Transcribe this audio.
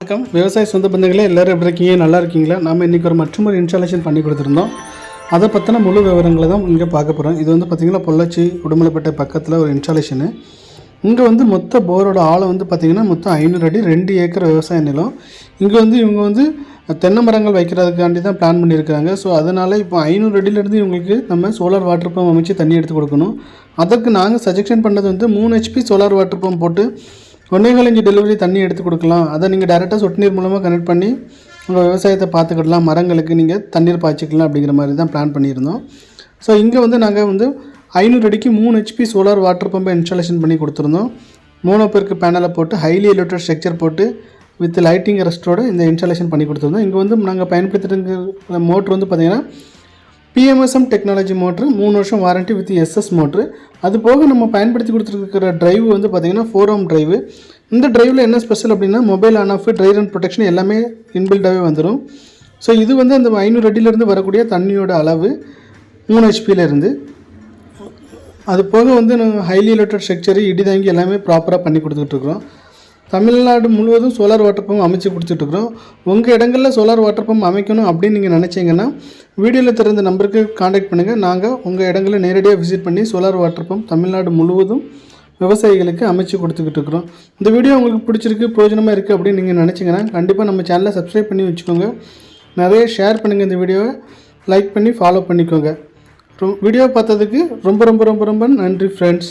வணக்கம். விவசாய சொந்த பந்தங்களே எல்லோரும் எப்படி இருக்கீங்க? நல்லா இருக்கீங்களா? நாம் இன்றைக்கி ஒரு மற்றும் ஒரு இன்ஸ்டாலேஷன் பண்ணி கொடுத்துருந்தோம். அதை பற்றின முழு விவரங்களை தான் இங்கே பார்க்க போகிறோம் இது வந்து பார்த்திங்கன்னா பொள்ளாச்சி உடுமலைப்பேட்டை பக்கத்தில் ஒரு இன்ஸ்டாலேஷனு இங்கே வந்து மொத்த போரோட ஆழம் வந்து பார்த்திங்கன்னா மொத்தம் ஐநூறு அடி ரெண்டு ஏக்கர் விவசாய நிலம். இங்கே வந்து இவங்க வந்து தென்னை மரங்கள் வைக்கிறதுக்காண்டி தான் பிளான் பண்ணியிருக்காங்க. ஸோ அதனால் இப்போ ஐநூறு அடியிலேருந்து இவங்களுக்கு நம்ம சோலார் வாட்டர் பம்ப் அமைச்சு தண்ணி எடுத்து கொடுக்கணும். அதற்கு நாங்கள் சஜெக்ஷன் பண்ணது வந்து மூணு ஹெச்பி சோலார் வாட்டர் பம்ப் போட்டு ஒன்றேகால் இஞ்சி டெலிவரி தண்ணி எடுத்து கொடுக்கலாம். அதை நீங்கள் டேரெக்டாக சொட்டு நீர் மூலமாக கனெக்ட் பண்ணி உங்கள் விவசாயத்தை பார்த்துக்கிடலாம். மரங்களுக்கு நீங்கள் தண்ணீர் பாய்ச்சிக்கலாம் அப்படிங்கிற மாதிரி தான் பிளான் பண்ணியிருந்தோம். ஸோ இங்கே வந்து நாங்கள் வந்து ஐநூறு அடிக்கு மூணு ஹெச்பி சோலார் வாட்டர் பம்பை இன்ஸ்டாலேஷன் பண்ணி கொடுத்துருந்தோம். மூணு பேருக்கு பேனலை போட்டு ஹைலி எலக்ட்ரிக் ஸ்ட்ரக்சர் போட்டு வித் லைட்டிங் ரெஸ்ட்டோட இந்த இன்ஸ்டாலேஷன் பண்ணி கொடுத்துருந்தோம். இங்கே வந்து நாங்கள் பயன்படுத்திட்டு மோட்ரு வந்து பார்த்திங்கன்னா பிஎம்எஸ்எம் டெக்னாலஜி மோட்ரு மூணு வருஷம் வாரண்ட்டி வித் எஸ்எஸ் மோட்ரு அது போக நம்ம பயன்படுத்தி கொடுத்துருக்கிற ட்ரைவ் வந்து பார்த்திங்கன்னா ஃபோர் ஓம் ட்ரைவ் இந்த ட்ரைவில் என்ன ஸ்பெஷல் அப்படின்னா mobile on off dry run protection எல்லாமே இன்பில்டாகவே வந்துடும் ஸோ இது வந்து அந்த ஐநூறு அடியிலேருந்து வரக்கூடிய தண்ணியோட அளவு மூணு ஹெச்பியிலேருந்து அது போக வந்து நாங்கள் ஹைலி எலக்ட்ரிக் ஸ்ட்ரக்சரு இடிதாங்கி எல்லாமே ப்ராப்பராக பண்ணி கொடுத்துட்ருக்குறோம் தமிழ்நாடு முழுவதும் சோலார் வாட்டர் பம்ப் அமைச்சு கொடுத்துட்ருக்குறோம் உங்கள் இடங்களில் சோலார் வாட்டர் பம்ப் அமைக்கணும் அப்படின்னு நீங்கள் நினச்சிங்கன்னா வீடியோவில் திறந்த நம்பருக்கு காண்டாக்ட் பண்ணுங்கள் நாங்கள் உங்கள் இடங்களை நேரடியாக விசிட் பண்ணி சோலார் வாட்டர் பம்ப் தமிழ்நாடு முழுவதும் விவசாயிகளுக்கு அமைச்சு கொடுத்துக்கிட்டு இருக்கிறோம் இந்த வீடியோ உங்களுக்கு பிடிச்சிருக்கு பிரயோஜனமாக இருக்குது அப்படின்னு நீங்கள் நினச்சிங்கன்னா கண்டிப்பாக நம்ம சேனலை சப்ஸ்கிரைப் பண்ணி வச்சுக்கோங்க. நிறைய ஷேர் பண்ணுங்கள் இந்த வீடியோவை. லைக் பண்ணி ஃபாலோ பண்ணிக்கோங்க. ரொ- வீடியோ பார்த்ததுக்கு ரொம்ப ரொம்ப ரொம்ப ரொம்ப நன்றி ஃப்ரெண்ட்ஸ்